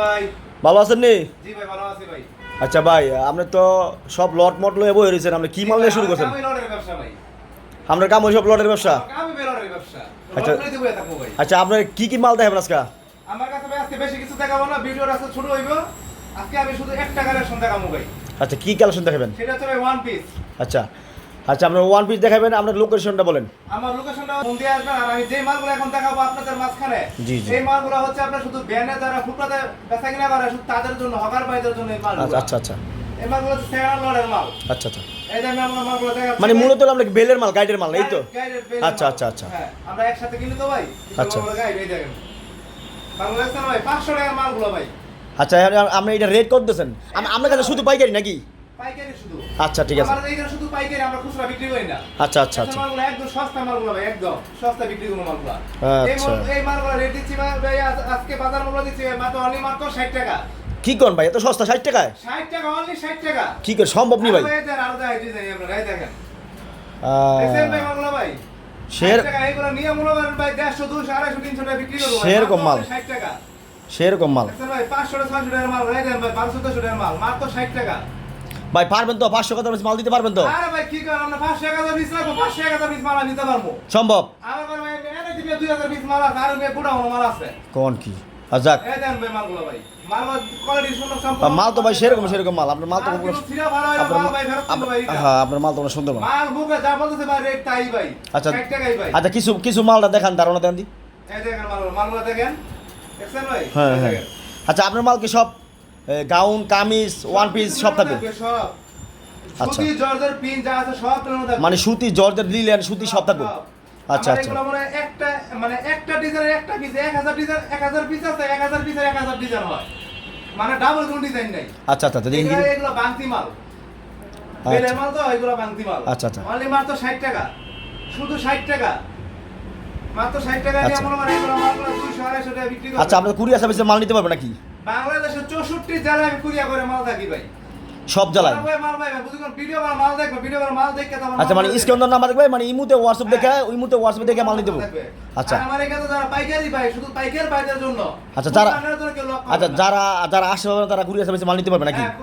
ভাই। ভালো আছেন নি? জি ভাই ভালো আছি ভাই। আচ্ছা ভাই আপনি তো সব লট মট লয়ে বই রয়েছেন আপনি কি মাল নিয়ে শুরু করছেন? আপনার কাম ওই সব লটের ব্যবসা? আচ্ছা। আচ্ছা আপনার কি কি মাল দেখাবেন আজকে? আমার কাছে ভাই আজকে বেশি কিছু দেখাবো না ভিডিওর আজকে ছোট হইব। আজকে আমি শুধু একটা কালেকশন দেখাবো ভাই। আচ্ছা কি কালেকশন দেখাবেন? সেটা হচ্ছে ভাই ওয়ান পিস আচ্ছা। আচ্ছা আপনার ওয়ান পিস দেখাবেন আপনার লোকেশনটা বলেন। আমার লোকেশনটা ফোন দিয়ে আসবেন আর আমি যে মালগুলো এখন দেখাবো আপনাদের মাঝখানে জি, জি। এই মালগুলো হচ্ছে আপনার শুধু ব্যানে যারা ফুটপাতে বেচা কিনা করে শুধু তাদের জন্য হকার ভাইদের জন্য এই মালগুলো। আচ্ছা আচ্ছা আচ্ছা। এই মালগুলো হচ্ছে সেকেন্ড লটের মাল। আচ্ছা আচ্ছা। এই যে আমি আপনার মালগুলো দেখাচ্ছি। মানে মূলত আপনার বেলের মাল গাইডের মাল এই তো? আচ্ছা, আচ্ছা, আচ্ছা। হ্যাঁ আমরা একসাথে কিনি তো ভাই। আচ্ছা। গাইড এই দেখেন। দেখছেন ভাই পাঁচশো টাকার মালগুলো ভাই। আচ্ছা আপনি এটা রেট কত দিয়েছেন আম- আপনার কাছে শুধু পাইকারি নাকি? আচ্ছা ঠিক আছে। শুধু পাইকারি আমরা খুচরা বিক্রি করি না। আচ্ছা আচ্ছা আচ্ছা মালগুলো একদম সস্তা মালগুলো ভাই একদম সস্তা বিক্রি কোনো মালগুলো। আচ্ছা। এই মালগুলো রেট দিচ্ছি ভাই ভাই, আজকে বাজার মূল্য দিচ্ছি মাত্র অনলি মাত্র ষাট টাকা। কি করেন ভাই এত সস্তা ষাট টাকায়? ষাট টাকা অনলি ষাট টাকা। কি করে সম্ভব নি ভাই? দেখেন। 60 এইগুলো নিয়ে মূল্য টাকা বিক্রি করব সেরকম মাল। টাকা। সেরকম মাল। ভাই টাকার মাল দেন ভাই দশশো টাকার মাল মাত্র ষাট টাকা। ভাই পারবেন তো? পাঁচশো কথা মাল দিতে পারবেন তো? আরে ভাই কি করেন? আমরা পাঁচশো এক পিস রাখব পাঁচশো এক পিস মাল নিতে পারব। সম্ভব? আমার ভাই এনে দিবে দুই হাজার পিস মাল আছে আর গোটা মাল আছে। কোন কি? আর এই দেন ভাই মালগুলো ভাই। মাল তো ভাই সেরকম সেরকম মাল। আপনার মাল তো। হ্যাঁ আপনার মাল তো অনেক সুন্দর মাল। আচ্ছা 60 টাকাই ভাই। আচ্ছা কিছু কিছু মালটা দেখান ধারণা দেন দি। হ্যাঁ হ্যাঁ। আচ্ছা আপনার মাল কি সব গাউন কামিজ ওয়ান পিস সব থাকবে। আচ্ছা। মানে সুতি জর্জের লিলেন সুতি সব থাকবে। আচ্ছা আচ্ছা। মানে একটা মানে একটা ডিজাইনের একটা পিস 1000 ডিজাইন 1000 পিস আছে 1000 পিসের 1000 ডিজাইন হয়। মানে ডাবল কোনো ডিজাইন নাই। আচ্ছা আচ্ছা আচ্ছা, দেখি এগুলো বাংতি মাল। আচ্ছা। বেলের মাল তো এগুলো বাংতি মাল। আচ্ছা, আচ্ছা। অনলি মাত্র 60 টাকা। শুধু 60 টাকা। মাত্র 60 টাকা দিয়ে আচ্ছা। মনে করেন এগুলো মালগুলো 200 250 টাকা বিক্রি করে আচ্ছা আপনার কুরিয়ার সার্ভিসে মাল নিতে পারবে নাকি? বাংলাদেশের 64 জেলায় আমি কুরিয়া করে মাল থাকি ভাই। সব জ্বালায় আচ্ছা মানে দেখবে। নাম্বার দেখবে মানে ইমুতে হোয়াটসঅ্যাপ দেখে ওই মুহূর্তে হোয়াটসঅ্যাপ দেখে মাল নিতে আচ্ছা। আচ্ছা, যারা- আচ্ছা যারা যারা না, তারা কুরিয়ার সার্ভিসে মাল নিতে পারবে নাকি? হ্যাঁ,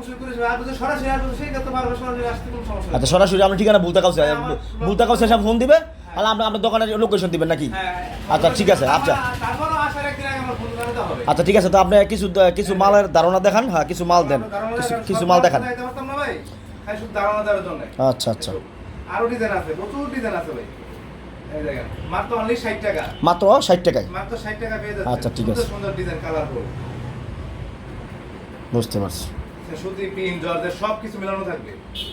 আসবে। আচ্ছা সরাসরি আপনি ঠিকানা ভুলতা কাউসে হ্যাঁ, আমার- ভুলতা কাউসে ফোন দিবে আর আমরা আপনার দোকানের লোকেশন দিবেন নাকি? হ্যাঁ, আচ্ছা ঠিক আছে আচ্ছা। আচ্ছা ঠিক আছে তো আপনি কিছু কিছু মালের ধারণা দেখান হ্যাঁ কিছু মাল দেন। কিছু মাল দেখান। আচ্ছা আচ্ছা। আরও ডিজাইন আছে প্রচুর ডিজাইন আছে ভাই। মাত্র অনলি ষাট টাকা। মাত্র ষাট টাকায়? মাত্র ষাট টাকা পেয়ে যাচ্ছে আচ্ছা, ঠিক আছে। সুন্দর ডিজাইন কালারফুল বুঝতে পারছি। সুতি পিন জর্জের সব কিছু মেলানো থাকবে।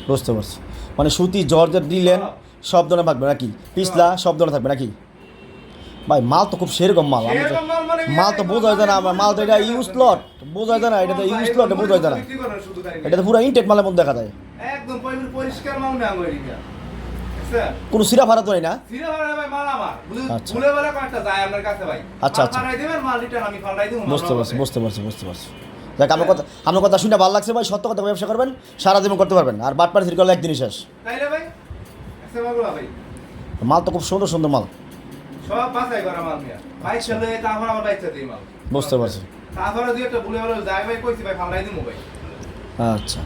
বুঝতে পারছি। মানে সুতি জর্জের দিলেন সব ধরনের থাকবে নাকি? পিছলা সব ধরনের থাকবে নাকি? ভাই মাল তো খুব সেরকম মাল। তো- মাল মানে তো বোঝা যায় না আমার মাল তো এটা ইউজ লট বোঝা যায় না এটা তো ইউজ লট বোঝা যায় না। এটা তো পুরো ইনটেক মালের মধ্যে দেখা যায়। একদম পরিষ্কার মাল এদিকে স্যার কোনো সিরা ফারা তো নেই না? ভাড়া আচ্ছা। আচ্ছা, আচ্ছা। বুঝতে পারছি বুঝতে পারছি বুঝতে পারছি। দেখ আমার কথা আমার কথা শুনে ভালো লাগছে ভাই সত্য কথা ব্যবসা করবেন সারা জীবন করতে পারবেন। আর বাট পাড়ি করলে একদিনই শেষ। আচ্ছা মাল তো খুব সুন্দর সুন্দর মাল। সব বাছাই করা মাল নিয়ে বাইক চলে তারপর আমার বাইক দিই মাল। বুঝতে পারছি। তারপরে দুই একটা ভুলে বলে যাই ভাই কইছি ভাই পাঠাই দিবো ভাই। আচ্ছা।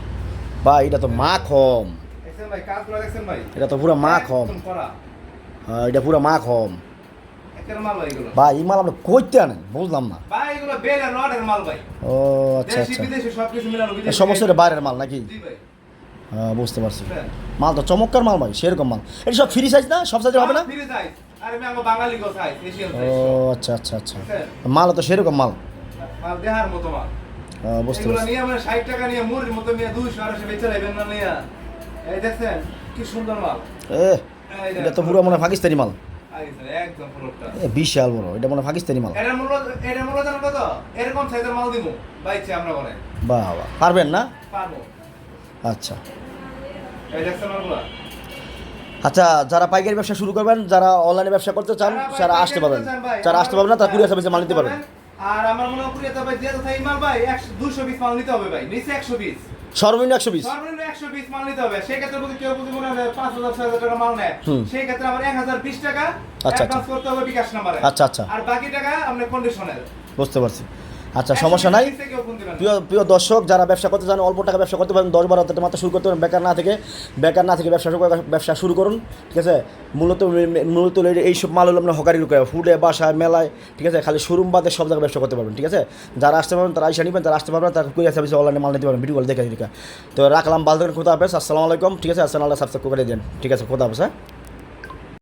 ভাই এটা তো মাখম দেখছেন ভাই কাজগুলো দেখছেন ভাই? এটা তো পুরো মাখম হ্যাঁ, এটা পুরো মাখম ভাই এই মাল আপনি কইতে আনেন বুঝলাম না। ভাই এগুলো বেল রডের মাল ভাই। ও আচ্ছা আচ্ছা। বিদেশি সব কিছু মিলানো বিদেশি। সমস্ত বাইরের মাল নাকি? জি ভাই। হ্যাঁ বুঝতে পারছি। হ্যাঁ। মাল তো চমৎকার মাল ভাই সেরকম মাল। এটা সব ফ্রি সাইজ না? সব সাইজের হবে না? ফিরে ও আচ্ছা আচ্ছা আচ্ছা। মাল তো সেরকম মাল। মাল দেহার মতো মাল। বুঝতে পারছি। নিয়ে আমরা টাকা নিয়ে মুড়ির মতো নিয়ে দুইশো আড়াইশো বেচে নেবেন না নিয়ে। এই দেখছেন কি সুন্দর মাল। এ এটা তো পুরো মনে পাকিস্তানি মাল। একদম পুরোটা। বিশাল বড় এটা মনে পাকিস্তানি মাল। এটার মূল্য এটার মূল্য জানো কত? এরকম সাইজের মাল দিব বাইছে আমরা বলে। বাহ বাহ। পারবেন না? পারব। আচ্ছা। এই দেখছেন মালগুলো? আচ্ছা যারা পাইকারি ব্যবসা শুরু করবেন যারা অনলাইনে ব্যবসা করতে চান যারা আসতে পারবেন। যারা আসতে পারবেন না তারা কুরিয়ার সার্ভিসে মাল নিতে পারবেন। আর আমার মনে হয় কুরিয়াতে ভাই দিয়ে তো এই মাল ভাই একশো দুশো পিস মাল নিতে হবে ভাই নিচে একশো পিস সর্বনিম্ন একশো বিশ সর্বনিম্ন একশো পিস মাল নিতে হবে। সেই ক্ষেত্রে যদি কেউ যদি মনে হয় পাঁচ হাজার ছয় হাজার টাকা মাল নেয় সেই ক্ষেত্রে আমার এক হাজার বিশ টাকা আচ্ছা, অ্যাডভান্স করতে হবে বিকাশ নাম্বারে। আচ্ছা আচ্ছা। আর বাকি টাকা আপনার কন্ডিশনের বুঝতে পারছি। আচ্ছা সমস্যা নাই। প্রিয় প্রিয় দর্শক, যারা ব্যবসা করতে চান, অল্প টাকা ব্যবসা করতে পারেন, দশ বারো হাজার মাত্র শুরু করতে পারেন, বেকার না থেকে, বেকার না থেকে ব্যবসা ব্যবসা শুরু করুন, ঠিক আছে? মূলত মূলত এইসব মাল হলো আপনার হকারি করে ফুডে, বাসায়, মেলায়, ঠিক আছে? খালি শোরুম বাদে সব জায়গায় ব্যবসা করতে পারবেন, ঠিক আছে? যারা আসতে পারবেন, তারা আইসা নিবেন, যারা আসতে পারবেন তারা কুরিয়ার সার্ভিসে অনলাইনে মাল নিতে পারবেন ভিডিও দেখে দেখে তো রাখলাম থাকেন খোদা হাফেজ, আসসালামু আলাইকুম, ঠিক আছে? আসসালাম আল্লাহ সাবস্ক্রাইব করে দেন ঠিক আছে? খোদা হাফেজ হ্যাঁ?